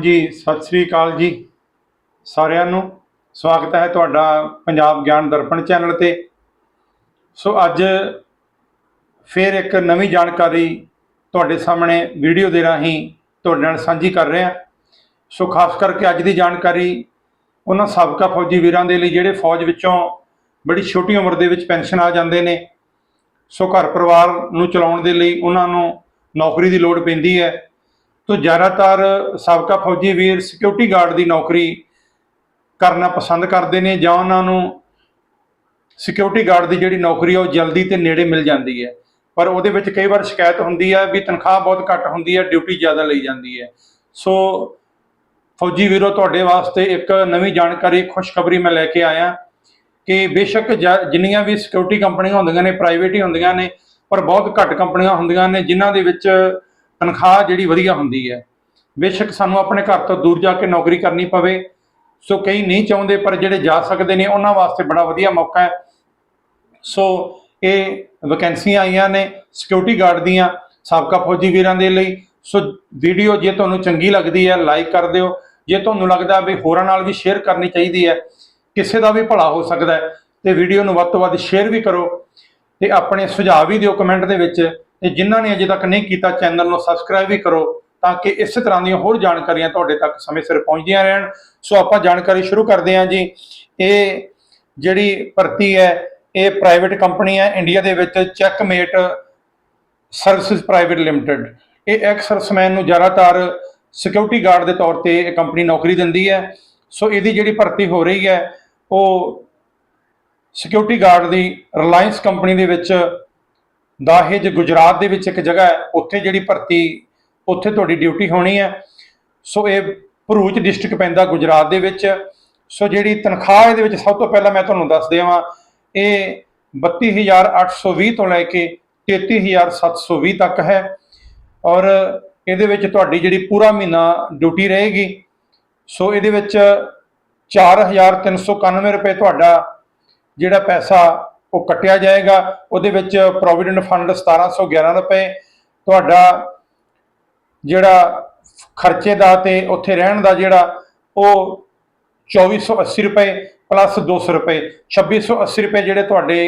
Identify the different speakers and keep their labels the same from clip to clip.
Speaker 1: ਜੀ, ਸਤਿ ਸ੍ਰੀ ਅਕਾਲ ਜੀ। ਸਾਰਿਆਂ ਨੂੰ ਸਵਾਗਤ ਹੈ ਤੁਹਾਡਾ ਪੰਜਾਬ ਗਿਆਨ ਦਰਪਣ ਚੈਨਲ ਤੇ। ਸੋ ਅੱਜ ਫਿਰ ਇੱਕ ਨਵੀਂ ਜਾਣਕਾਰੀ ਤੁਹਾਡੇ ਸਾਹਮਣੇ ਵੀਡੀਓ ਦੇ ਰਾਹੀਂ ਤੁਹਾਡੇ ਨਾਲ ਸਾਂਝੀ ਕਰ ਰਿਹਾ। ਸੋ ਖਾਸ ਕਰਕੇ ਅੱਜ ਦੀ ਜਾਣਕਾਰੀ ਉਹਨਾਂ ਸਾਬਕਾ ਫੌਜੀ ਵੀਰਾਂ ਦੇ ਲਈ ਜਿਹੜੇ ਫੌਜ ਵਿੱਚੋਂ ਬੜੀ ਛੋਟੀ ਉਮਰ ਦੇ ਵਿੱਚ ਪੈਨਸ਼ਨ ਆ ਜਾਂਦੇ ਨੇ। ਸੋ ਘਰ ਪਰਿਵਾਰ ਨੂੰ ਚਲਾਉਣ ਦੇ ਲਈ ਉਹਨਾਂ ਨੂੰ ਨੌਕਰੀ ਦੀ ਲੋੜ ਪੈਂਦੀ ਹੈ। ਤੋਂ ਜ਼ਿਆਦਾਤਰ ਸਾਬਕਾ ਫੌਜੀ ਵੀਰ ਸਿਕਿਉਰਿਟੀ ਗਾਰਡ ਦੀ ਨੌਕਰੀ ਕਰਨਾ ਪਸੰਦ ਕਰਦੇ ਨੇ ਜਾਂ ਉਹਨਾਂ ਨੂੰ ਸਿਕਿਉਰਿਟੀ ਗਾਰਡ ਦੀ ਜਿਹੜੀ ਨੌਕਰੀ ਹੈ ਉਹ ਜਲਦੀ ਤੇ ਨੇੜੇ ਮਿਲ ਜਾਂਦੀ ਹੈ। ਪਰ ਉਹਦੇ ਵਿੱਚ ਕਈ ਵਾਰ ਸ਼ਿਕਾਇਤ ਹੁੰਦੀ ਹੈ ਵੀ ਤਨਖਾਹ ਬਹੁਤ ਘੱਟ ਹੁੰਦੀ ਹੈ ਡਿਊਟੀ ਜ਼ਿਆਦਾ ਲਈ ਜਾਂਦੀ ਹੈ। ਸੋ ਫੌਜੀ ਵੀਰੋ, ਤੁਹਾਡੇ ਵਾਸਤੇ ਇੱਕ ਨਵੀਂ ਜਾਣਕਾਰੀ, ਖੁਸ਼ਖਬਰੀ ਮੈਂ ਲੈ ਕੇ ਆਇਆ ਕਿ ਬੇਸ਼ੱਕ ਜ- ਜਿੰਨੀਆਂ ਵੀ ਸਿਕਿਉਰਿਟੀ ਕੰਪਨੀਆਂ ਹੁੰਦੀਆਂ ਨੇ ਪ੍ਰਾਈਵੇਟ ਹੀ ਹੁੰਦੀਆਂ ਨੇ, ਪਰ ਬਹੁਤ ਘੱਟ ਕੰਪਨੀਆਂ ਹੁੰਦੀਆਂ ਨੇ, ਜਿਨ੍ਹਾਂ ਦੇ ਵਿੱਚ ਤਨਖਾਹ ਜਿਹੜੀ ਵਧੀਆ ਹੁੰਦੀ ਹੈ, ਬੇਸ਼ੱਕ ਸਾਨੂੰ ਆਪਣੇ ਘਰ ਤੋਂ ਦੂਰ ਜਾ ਕੇ ਨੌਕਰੀ ਕਰਨੀ ਪਵੇ, ਸੋ ਕਈ ਨਹੀਂ ਚਾਹੁੰਦੇ, ਪਰ ਜਿਹੜੇ ਜਾ ਸਕਦੇ ਨੇ, ਉਹਨਾਂ ਵਾਸਤੇ ਬੜਾ ਵਧੀਆ ਮੌਕਾ ਹੈ। ਸੋ ਇਹ ਵੈਕੈਂਸੀਆਂ ਆਈਆਂ ਨੇ ਸਿਕਿਉਰਿਟੀ ਗਾਰਡ ਦੀਆਂ, ਸਾਬਕਾ ਫੌਜੀ ਵੀਰਾਂ ਦੇ ਲਈ। ਸੋ ਵੀਡੀਓ ਜੇ ਤੁਹਾਨੂੰ ਚੰਗੀ ਲੱਗਦੀ ਹੈ ਲਾਈਕ ਕਰ ਦਿਓ। ਜੇ ਤੁਹਾਨੂੰ ਲੱਗਦਾ ਵੀ ਹੋਰਾਂ ਨਾਲ ਵੀ ਸ਼ੇਅਰ ਕਰਨੀ ਚਾਹੀਦੀ ਹੈ, ਕਿਸੇ ਦਾ ਵੀ ਭਲਾ ਹੋ ਸਕਦਾ ਹੈ, ਤੇ ਵੀਡੀਓ ਨੂੰ ਵੱਧ ਤੋਂ ਵੱਧ ਸ਼ੇਅਰ ਵੀ ਕਰੋ, ਤੇ ਆਪਣੇ ਸੁਝਾਅ ਵੀ ਦਿਓ ਕਮੈਂਟ ਦੇ ਵਿੱਚ। ਤੇ ਜਿਨ੍ਹਾਂ ਨੇ ਅਜੇ ਤੱਕ ਨਹੀਂ ਕੀਤਾ ਚੈਨਲ ਨੂੰ ਸਬਸਕ੍ਰਾਈਬ ਵੀ ਕਰੋ ਤਾਂ ਕਿ ਇਸੇ ਤਰ੍ਹਾਂ ਦੀਆਂ ਹੋਰ ਜਾਣਕਾਰੀਆਂ ਤੁਹਾਡੇ ਤੱਕ ਸਮੇਂ ਸਿਰ ਪਹੁੰਚਦੀਆਂ ਰਹਿਣ। ਸੋ ਆਪਾਂ ਜਾਣਕਾਰੀ ਸ਼ੁਰੂ ਕਰਦੇ ਹਾਂ ਜੀ। ਇਹ ਜਿਹੜੀ ਭਰਤੀ ਹੈ, ਇਹ ਪ੍ਰਾਈਵੇਟ ਕੰਪਨੀ ਹੈ ਇੰਡੀਆ ਦੇ ਵਿੱਚ ਚੈੱਕਮੇਟ ਸਰਵਿਸਿਜ਼ ਪ੍ਰਾਈਵੇਟ ਲਿਮਟਿਡ ਇਹ ਐਕਸ ਸਰਵਿਸਮੈਨ ਨੂੰ ਜ਼ਿਆਦਾਤਰ ਸਿਕਿਉਰਿਟੀ ਗਾਰਡ ਦੇ ਤੌਰ ਤੇ ਇਹ ਕੰਪਨੀ ਨੌਕਰੀ ਦਿੰਦੀ ਹੈ। ਸੋ ਇਹਦੀ ਜਿਹੜੀ ਭਰਤੀ ਹੋ ਰਹੀ ਹੈ, ਉਹ ਸਿਕਿਉਰਿਟੀ ਗਾਰਡ ਦੀ ਰਿਲਾਇੰਸ ਕੰਪਨੀ ਦੇ ਵਿੱਚ ਦਾਹੇਜ ਗੁਜਰਾਤ ਦੇ ਵਿੱਚ ਇੱਕ ਜਗ੍ਹਾ ਹੈ, ਉੱਥੇ ਜਿਹੜੀ ਭਰਤੀ, ਉੱਥੇ ਤੁਹਾਡੀ ਡਿਊਟੀ ਹੋਣੀ ਹੈ। ਸੋ ਇਹ ਭਰੂਚ ਡਿਸਟ੍ਰਿਕਟ ਪੈਂਦਾ ਗੁਜਰਾਤ ਦੇ ਵਿੱਚ। ਸੋ ਜਿਹੜੀ ਤਨਖਾਹ ਇਹਦੇ ਵਿੱਚ ਸਭ ਤੋਂ ਪਹਿਲਾਂ ਮੈਂ ਤੁਹਾਨੂੰ ਦੱਸ ਦੇਵਾਂ ਇਹ 32820 ਤੋਂ ਲੈ ਕੇ 33720 ਤੱਕ ਹੈ। ਔਰ ਇਹਦੇ ਵਿੱਚ ਤੁਹਾਡੀ ਜਿਹੜੀ ਪੂਰਾ ਮਹੀਨਾ ਡਿਊਟੀ ਰਹੇਗੀ, ਸੋ ਇਹਦੇ ਵਿੱਚ 4391 ਰੁਪਏ ਤੁਹਾਡਾ ਜਿਹੜਾ ਪੈਸਾ ਉਹ ਕੱਟਿਆ ਜਾਏਗਾ, ਉਹਦੇ ਵਿੱਚ ਪ੍ਰੋਵੀਡੈਂਟ ਫੰਡ 1711 ਰੁਪਏ ਤੁਹਾਡਾ ਜਿਹੜਾ ਖਰਚੇ ਦਾ ਤੇ ਉੱਥੇ ਰਹਿਣ ਦਾ ਜਿਹੜਾ, ਉਹ 2480 ਰੁਪਏ ਪਲੱਸ 200 ਰੁਪਏ। 2680 ਰੁਪਏ ਜਿਹੜੇ ਤੁਹਾਡੇ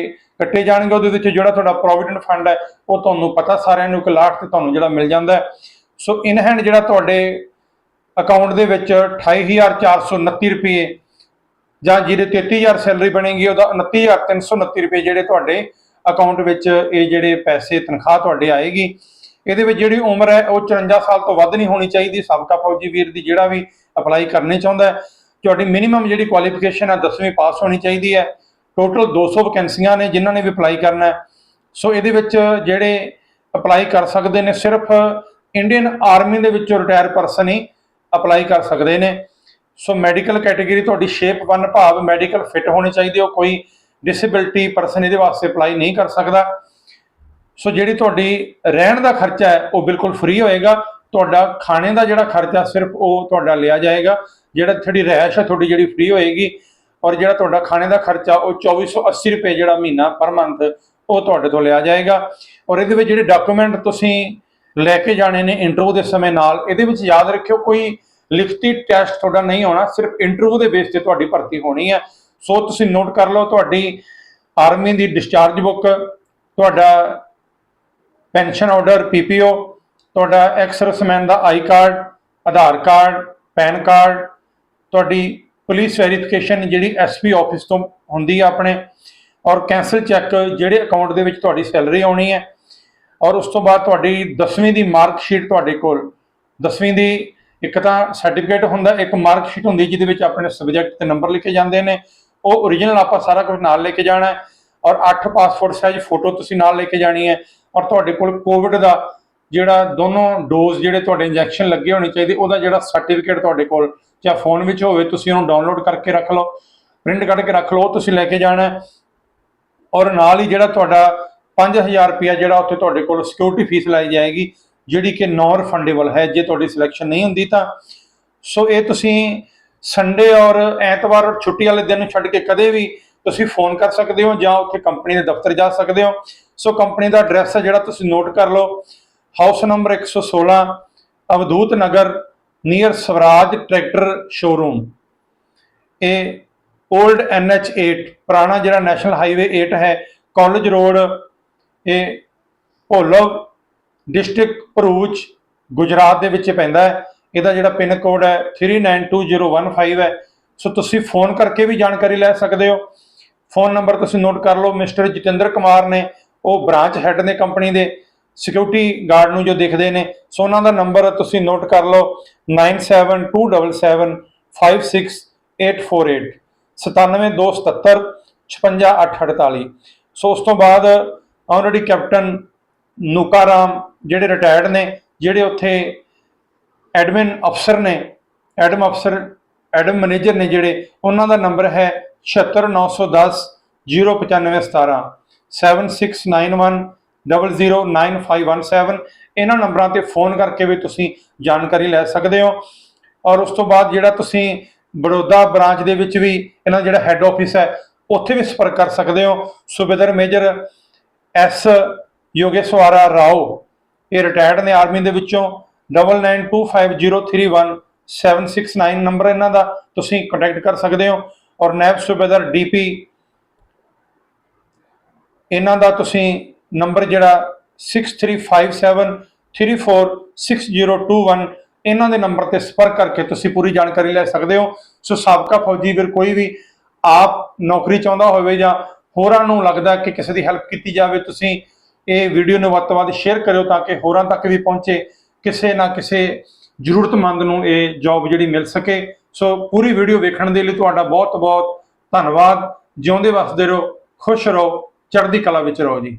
Speaker 1: ਕੱਟੇ ਜਾਣਗੇ, ਉਹਦੇ ਵਿੱਚ ਜਿਹੜਾ ਤੁਹਾਡਾ ਪ੍ਰੋਵੀਡੈਂਟ ਫੰਡ ਹੈ, ਉਹ ਤੁਹਾਨੂੰ ਪਤਾ ਸਾਰਿਆਂ ਨੂੰ ਇੱਕ ਲਾਟ ਤੇ ਤੁਹਾਨੂੰ ਜਿਹੜਾ ਮਿਲ ਜਾਂਦਾ ਸੋ ਇਨ ਹੈਂਡ ਜਿਹੜਾ ਤੁਹਾਡੇ ਅਕਾਊਂਟ ਦੇ ਵਿੱਚ 28429 ਰੁਪਏ ਜਾਂ ਜਿਹਦੇ 33000 ਸੈਲਰੀ ਬਣੇਗੀ, ਉਹਦਾ 29329 ਰੁਪਏ ਜਿਹੜੇ ਤੁਹਾਡੇ ਅਕਾਊਂਟ ਵਿੱਚ ਇਹ ਜਿਹੜੇ ਪੈਸੇ, ਤਨਖਾਹ ਤੁਹਾਡੇ ਆਏਗੀ। ਇਹਦੇ ਵਿੱਚ ਜਿਹੜੀ ਉਮਰ ਹੈ, ਉਹ 54 ਸਾਲ ਤੋਂ ਵੱਧ ਨਹੀਂ ਹੋਣੀ ਚਾਹੀਦੀ। ਸਾਬਕਾ ਫੌਜੀ ਵੀਰ ਦੀ ਜਿਹੜਾ ਵੀ ਅਪਲਾਈ ਕਰਨੇ ਚਾਹੁੰਦਾ ਹੈ, ਤੁਹਾਡੀ ਮਿਨੀਮਮ ਜਿਹੜੀ ਕੁਆਲੀਫਿਕੇਸ਼ਨ ਹੈ 10ਵੀਂ ਪਾਸ ਹੋਣੀ ਚਾਹੀਦੀ ਹੈ। ਟੋਟਲ 200 ਵੈਕੈਂਸੀਆਂ ਨੇ, ਜਿਨ੍ਹਾਂ ਨੇ ਵੀ ਅਪਲਾਈ ਕਰਨਾ ਹੈ। ਸੋ ਇਹਦੇ ਵਿੱਚ ਜਿਹੜੇ ਅਪਲਾਈ ਕਰ ਸਕਦੇ ਨੇ, ਸਿਰਫ ਇੰਡੀਅਨ ਆਰਮੀ ਦੇ ਵਿੱਚੋਂ ਰਿਟਾਇਰ ਪਰਸਨ ਹੀ ਅਪਲਾਈ ਕਰ ਸਕਦੇ ਨੇ। ਸੋ ਮੈਡੀਕਲ ਕੈਟਾਗਰੀ ਤੁਹਾਡੀ ਸ਼ੇਪ 1 ਭਾਵ ਮੈਡੀਕਲ ਫਿਟ ਹੋਣੇ ਚਾਹੀਦੇ ਹੈ। ਕੋਈ ਡਿਸੇਬਿਲਟੀ ਪਰਸਨ ਇਹਦੇ ਵਾਸਤੇ ਅਪਲਾਈ ਨਹੀਂ ਕਰ ਸਕਦਾ। ਸੋ ਜਿਹੜੀ ਤੁਹਾਡੀ ਰਹਿਣ ਦਾ ਖਰਚਾ ਹੈ, ਉਹ ਬਿਲਕੁਲ ਫ੍ਰੀ ਹੋਏਗਾ। ਤੁਹਾਡਾ ਖਾਣੇ ਦਾ ਜਿਹੜਾ ਖਰਚਾ ਸਿਰਫ ਉਹ ਤੁਹਾਡਾ ਲਿਆ ਜਾਏਗਾ। ਜਿਹੜਾ ਤੁਹਾਡੀ ਰਹਿائش ਹੈ, ਤੁਹਾਡੀ ਜਿਹੜੀ ਫ੍ਰੀ ਹੋਏਗੀ। ਔਰ ਜਿਹੜਾ ਤੁਹਾਡਾ ਖਾਣੇ ਦਾ ਖਰਚਾ, ਉਹ 2480 ਰੁਪਏ ਜਿਹੜਾ ਮਹੀਨਾ ਪਰ ਮੰਥ ਉਹ ਤੁਹਾਡੇ ਤੋਂ ਲਿਆ ਜਾਏਗਾ। ਔਰ ਇਹਦੇ ਵਿੱਚ ਜਿਹੜੇ ਡਾਕੂਮੈਂਟ ਤੁਸੀਂ ਲੈ ਕੇ ਜਾਣੇ ਨੇ ਇੰਟਰਵਿਊ ਦੇ ਸਮੇਂ ਨਾਲ, ਇਹਦੇ ਵਿੱਚ ਯਾਦ ਰੱਖਿਓ, ਕੋਈ ਲਿਖਤੀ ਟੈਸਟ ਤੁਹਾਡਾ ਨਹੀਂ ਹੋਣਾ ਸਿਰਫ ਇੰਟਰਵਿਊ ਦੇ ਬੇਸ ਤੇ ਤੁਹਾਡੀ ਭਰਤੀ ਹੋਣੀ ਹੈ। ਸੋ ਤੁਸੀਂ ਨੋਟ ਕਰ ਲਓ, ਤੁਹਾਡੀ ਆਰਮੀ ਦੀ ਡਿਸਚਾਰਜ ਬੁੱਕ ਤੁਹਾਡਾ ਪੈਨਸ਼ਨ ਆਰਡਰ ਪੀਪੀਓ ਤੁਹਾਡਾ ਐਕਸਰਸਮੈਨ ਦਾ I card Aadhaar card PAN card ਤੁਹਾਡੀ ਪੁਲਿਸ ਵੈਰੀਫਿਕੇਸ਼ਨ ਜਿਹੜੀ ਐਸਪੀ ਆਫਿਸ ਤੋਂ ਹੁੰਦੀ ਆ ਆਪਣੇ, ਔਰ ਕੈਂਸਲ ਚੈੱਕ ਜਿਹੜੇ ਅਕਾਊਂਟ ਦੇ ਵਿੱਚ ਤੁਹਾਡੀ ਸੈਲਰੀ ਆਉਣੀ ਹੈ। ਔਰ ਉਸ ਤੋਂ ਬਾਅਦ ਤੁਹਾਡੀ 10ਵੀਂ ਦੀ ਮਾਰਕ ਸ਼ੀਟ ਤੁਹਾਡੇ ਕੋਲ 10ਵੀਂ ਦੀ ਇੱਕ ਤਾਂ ਸਰਟੀਫਿਕੇਟ ਹੁੰਦਾ, ਇੱਕ ਮਾਰਕ ਸ਼ੀਟ ਹੁੰਦੀ ਜਿਹਦੇ ਵਿੱਚ ਆਪਣੇ ਸਬਜੈਕਟ ਤੇ ਨੰਬਰ ਲਿਖੇ ਜਾਂਦੇ ਨੇ, ਉਹ ਓਰੀਜਨਲ ਆਪਾਂ ਸਾਰਾ ਕੁਝ ਨਾਲ ਲੈ ਕੇ ਜਾਣਾ ਔਰ 8 ਪਾਸਪੋਰਟ ਸਾਈਜ਼ ਫੋਟੋ ਤੁਸੀਂ ਨਾਲ ਲੈ ਕੇ ਜਾਣੀ ਹੈ ਔਰ ਤੁਹਾਡੇ ਕੋਲ ਕੋਵਿਡ ਦਾ ਜਿਹੜਾ ਦੋਨੋਂ ਡੋਜ਼ ਜਿਹੜੇ ਤੁਹਾਡੇ ਇੰਜੈਕਸ਼ਨ ਲੱਗੇ ਹੋਣੇ ਚਾਹੀਦੇ, ਉਹਦਾ ਜਿਹੜਾ ਸਰਟੀਫਿਕੇਟ ਤੁਹਾਡੇ ਕੋਲ ਜਾਂ ਫੋਨ ਵਿੱਚ ਹੋਵੇ, ਤੁਸੀਂ ਉਹਨੂੰ ਡਾਊਨਲੋਡ ਕਰਕੇ ਰੱਖ ਲਓ ਪ੍ਰਿੰਟ ਕੱਢ ਕੇ ਰੱਖ ਲਓ, ਉਹ ਤੁਸੀਂ ਲੈ ਕੇ ਜਾਣਾ ਔਰ ਨਾਲ ਹੀ ਜਿਹੜਾ ਤੁਹਾਡਾ 5000 ਰੁਪਇਆ ਜਿਹੜਾ ਉੱਥੇ ਤੁਹਾਡੇ ਕੋਲ ਸਿਕਿਉਰਿਟੀ ਫੀਸ ਲਾਈ ਜਾਏਗੀ ਜਿਹੜੀ ਕਿ ਨੌਨ ਰਿਫੰਡੇਬਲ ਹੈ, ਜੇ ਤੁਹਾਡੀ ਸਿਲੈਕਸ਼ਨ ਨਹੀਂ ਹੁੰਦੀ ਤਾਂ। ਸੋ ਇਹ ਤੁਸੀਂ ਸੰਡੇ ਔਰ ਐਤਵਾਰ ਛੁੱਟੀ ਵਾਲੇ ਦਿਨ ਛੱਡ ਕੇ ਕਦੇ ਵੀ ਤੁਸੀਂ ਫੋਨ ਕਰ ਸਕਦੇ ਹੋ ਜਾਂ ਉੱਥੇ ਕੰਪਨੀ ਦੇ ਦਫ਼ਤਰ ਜਾ ਸਕਦੇ ਹੋ। ਸੋ ਕੰਪਨੀ ਦਾ ਐਡਰੈਸ ਹੈ ਜਿਹੜਾ ਤੁਸੀਂ ਨੋਟ ਕਰ ਲਓ। House number 116 Avadhoot Nagar near Swaraj tractor showroom ਇਹ 올ਡ NH8 ਪੁਰਾਣਾ ਜਿਹੜਾ ਨੈਸ਼ਨਲ ਹਾਈਵੇ 8 ਹੈ ਕਾਲਜ ਰੋਡ ਇਹ ਭੋਲਵ ਡਿਸਟ੍ਰਿਕਟ ਭਰੂਚ ਗੁਜਰਾਤ ਦੇ ਵਿੱਚ ਪੈਂਦਾ ਹੈ। ਇਹਦਾ ਜਿਹੜਾ ਪਿਨ ਕੋਡ ਹੈ 392015 ਹੈ। ਸੋ ਤੁਸੀਂ ਫੋਨ ਕਰਕੇ ਵੀ ਜਾਣਕਾਰੀ ਲੈ ਸਕਦੇ ਹੋ। ਫੋਨ ਨੰਬਰ ਤੁਸੀਂ ਨੋਟ ਕਰ ਲਓ। ਮਿਸਟਰ ਜਤਿੰਦਰ ਕੁਮਾਰ ਨੇ, ਉਹ ਬ੍ਰਾਂਚ ਹੈੱਡ ਨੇ ਕੰਪਨੀ ਦੇ, ਸਿਕਿਉਰਿਟੀ ਗਾਰਡ ਨੂੰ ਜੋ ਦੇਖਦੇ ਨੇ। ਸੋ ਉਹਨਾਂ ਦਾ ਨੰਬਰ ਤੁਸੀਂ ਨੋਟ ਕਰ ਲਓ। 9727756848 97277 56848 ਸੋ ਉਸ ਤੋਂ ਬਾਅਦ ਆਲਰੇਡੀ ਕੈਪਟਨ ਨੂਕਾਰਾਮ ਜਿਹੜੇ ਰਿਟਾਇਰਡ ਨੇ, ਜਿਹੜੇ ਉੱਥੇ ਐਡਮਿਨ ਅਫਸਰ ਨੇ ਐਡਮ ਅਫਸਰ ਐਡਮ ਮੈਨੇਜਰ ਨੇ ਜਿਹੜੇ, ਉਹਨਾਂ ਦਾ ਨੰਬਰ ਹੈ 76910 09517 7691009517 ਇਹਨਾਂ ਨੰਬਰਾਂ ਤੇ ਫੋਨ ਕਰਕੇ ਵੀ ਤੁਸੀਂ ਜਾਣਕਾਰੀ ਲੈ ਸਕਦੇ ਹੋ। ਔਰ ਉਸ ਤੋਂ ਬਾਅਦ ਜਿਹੜਾ ਤੁਸੀਂ ਬੜੌਦਾ ਬ੍ਰਾਂਚ ਦੇ ਵਿੱਚ ਵੀ ਇਹਨਾਂ ਦਾ ਜਿਹੜਾ ਹੈੱਡ ਆਫਿਸ ਹੈ, ਉੱਥੇ ਵੀ ਸੰਪਰਕ ਕਰ ਸਕਦੇ ਹੋ। ਸੂਬੇਦਾਰ ਮੇਜਰ ਐਸ ਯੋਗੇਸ਼ਵਰਾ ਰਾਓ। ਇਹ ਰਿਟਾਇਰਡ ਨੇ ਆਰਮੀ ਦੇ ਵਿੱਚੋਂ 9925031769 ਨੰਬਰ ਇਹਨਾਂ ਦਾ। ਤੁਸੀਂ ਕੰਟੈਕਟ ਕਰ ਸਕਦੇ ਹੋ। ਔਰ ਨੈਬ ਸੂਬੇਦਾਰ ਡੀਪੀ ਇਹਨਾਂ ਦਾ ਤੁਸੀਂ ਨੰਬਰ ਜਿਹੜਾ 6357346021 ਇਹਨਾਂ ਦੇ ਨੰਬਰ ਤੇ ਸੰਪਰਕ ਕਰਕੇ ਤੁਸੀਂ ਪੂਰੀ ਜਾਣਕਾਰੀ ਲੈ ਸਕਦੇ ਹੋ। ਸੋ ਸਾਬਕਾ ਫੌਜੀ ਵੀਰ ਕੋਈ ਵੀ ਆਪ ਨੌਕਰੀ ਚਾਹੁੰਦਾ ਹੋਵੇ ਜਾਂ ਹੋਰਾਂ ਨੂੰ ਲੱਗਦਾ ਕਿ ਕਿਸੇ ਦੀ ਹੈਲਪ ਕੀਤੀ ਜਾਵੇ, ਤੁਸੀਂ ਇਹ ਵੀਡੀਓ ਨੂੰ ਵੱਧ ਤੋਂ ਵੱਧ ਸ਼ੇਅਰ ਕਰਿਓ ਤਾਂ ਕਿ ਹੋਰਾਂ ਤੱਕ ਵੀ ਪਹੁੰਚੇ। ਕਿਸੇ ਨਾ ਕਿਸੇ ਜ਼ਰੂਰਤਮੰਦ ਨੂੰ ਇਹ ਜੌਬ ਜਿਹੜੀ ਮਿਲ ਸਕੇ। ਸੋ ਪੂਰੀ ਵੀਡੀਓ ਵੇਖਣ ਦੇ ਲਈ ਤੁਹਾਡਾ ਬਹੁਤ ਬਹੁਤ ਧੰਨਵਾਦ। ਜਿਉਂਦੇ ਵਸਦੇ ਰਹੋ, ਖੁਸ਼ ਰਹੋ, ਚੜ੍ਹਦੀ ਕਲਾ ਵਿੱਚ ਰਹੋ ਜੀ।